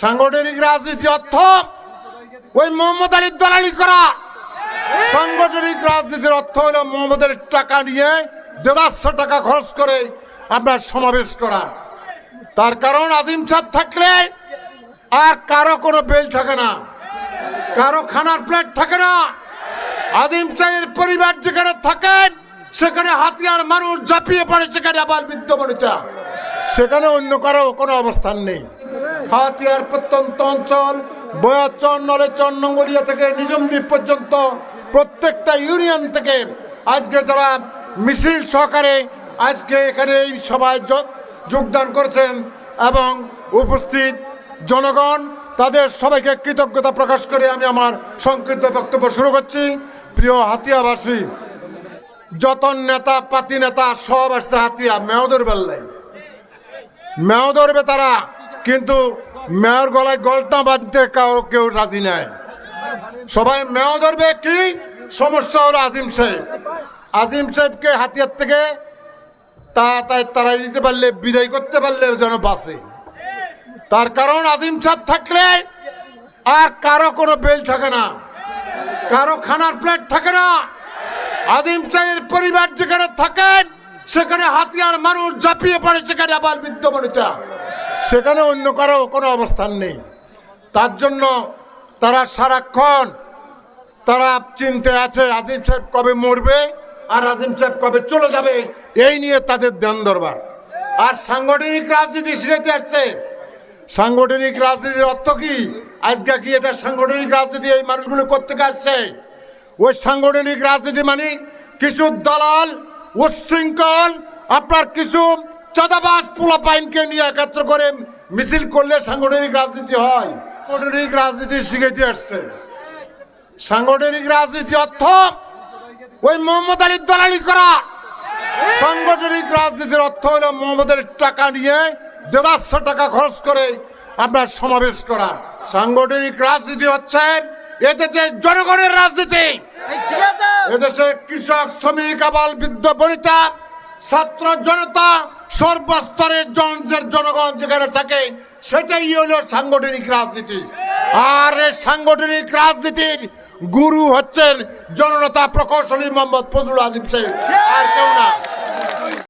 সাংগঠনিক রাজনীতি অর্থ ওই মোহাম্মদ আলীর দালালি করা। সাংগঠনিক রাজনীতির অর্থ হলো মোহাম্মদের টাকা নিয়ে দেড়শো টাকা খরচ করে আপনার সমাবেশ করা। তার কারণ আজিম চাঁদ থাকলে আর কারও কোনো বেল থাকে না, কারও খানার প্লেট থাকে না। আজিম চাঁদের পরিবার যেখানে থাকেন, সেখানে হাতিয়ার মানুষ ঝাঁপিয়ে পড়ে, সেখানে আবার বিদ্যমানিতা সেখানে অন্য কারও কোনো অবস্থান নেই। হাতিয়ার প্রত্যন্ত অঞ্চল, বয়াচর, নলেচর, নঙ্গলিয়া থেকে নিজমদ্বীপ পর্যন্ত প্রত্যেকটা ইউনিয়ন থেকে আজকে যারা মিছিল সহকারে আজকে এখানে এই সভায় যোগ- যোগদান করেছেন এবং উপস্থিত জনগণ, তাদের সবাইকে কৃতজ্ঞতা প্রকাশ করে আমি আমার সংক্ষিপ্ত বক্তব্য শুরু করছি। প্রিয় হাতিয়াবাসী যত নেতা, পাতি নেতা, সব আসছে হাতিয়া মেয়দের বেল্লাই মেয় ধরবে তারা কিন্তু মেয়র গলায় গলটা বাঁধতে কাউ কেউ রাজি নাই। সবাই মেয় ধরবে কি? সমস্যা হলো আজিম সাহেব। আজিম সাহেবকে হাতিয়ার থেকে তা তাই তারা দিতে পারলে, বিদায় করতে পারলে যেন বাঁচে। তার কারণ আজিম সাহেব থাকলে আর কারও কোনো বেল থাকে না। কারও খানার প্লেট থাকে না। আজিম সাহেবের পরিবার যেখানে থাকেন, সেখানে হাতিয়ার মানুষ ঝাঁপিয়ে পড়ে, সেখানে আবার বিদ্যমানিতা সেখানে অন্য কারও কোনো অবস্থান নেই। তার জন্য তারা সারাক্ষণ তারা চিনতে আছে, আজিম সাহেব কবে মরবে আর আজিম সাহেব কবে চলে যাবে? এই নিয়ে তাদের ধ্যান দরবার আর সাংগঠনিক রাজনীতি শিখাইতে আসছে। সাংগঠনিক রাজনীতির অর্থ কি? আজকে কি এটা সাংগঠনিক রাজনীতি এই মানুষগুলো করতে আসছে? ওই সাংগঠনিক রাজনীতি মানে কিছু দালাল উচ্ছৃঙ্খল, আপনার কিছু চাঁদাবাজ পোলাপাইনকে নিয়ে একত্র করে মিছিল করলে সাংগঠনিক রাজনীতি হয়। সাংগঠনিক রাজনীতি শিখাইতে আসছে। সাংগঠনিক রাজনীতি অর্থ ওই মোহাম্মদ আলীর দালালি করা। সাংগঠনিক রাজনীতির অর্থ হলো মোহাম্মদের টাকা নিয়ে দেড়শো টাকা খরচ করে আপনার সমাবেশ করা। সাংগঠনিক রাজনীতি হচ্ছে এদেশে জনগণের রাজনীতি। এদেশে কৃষক শ্রমিক আবাল বৃদ্ধ বনিতা ছাত্র জনতা সর্বস্তরের জনদের জনগণ যেখানে থাকে, সেটাই হলো সাংগঠনিক রাজনীতি। আর এই সাংগঠনিক রাজনীতির গুরু হচ্ছেন জননেতা প্রকৌশলী মোহাম্মদ ফজলুল আজিম সাহেব। আর কেউ না।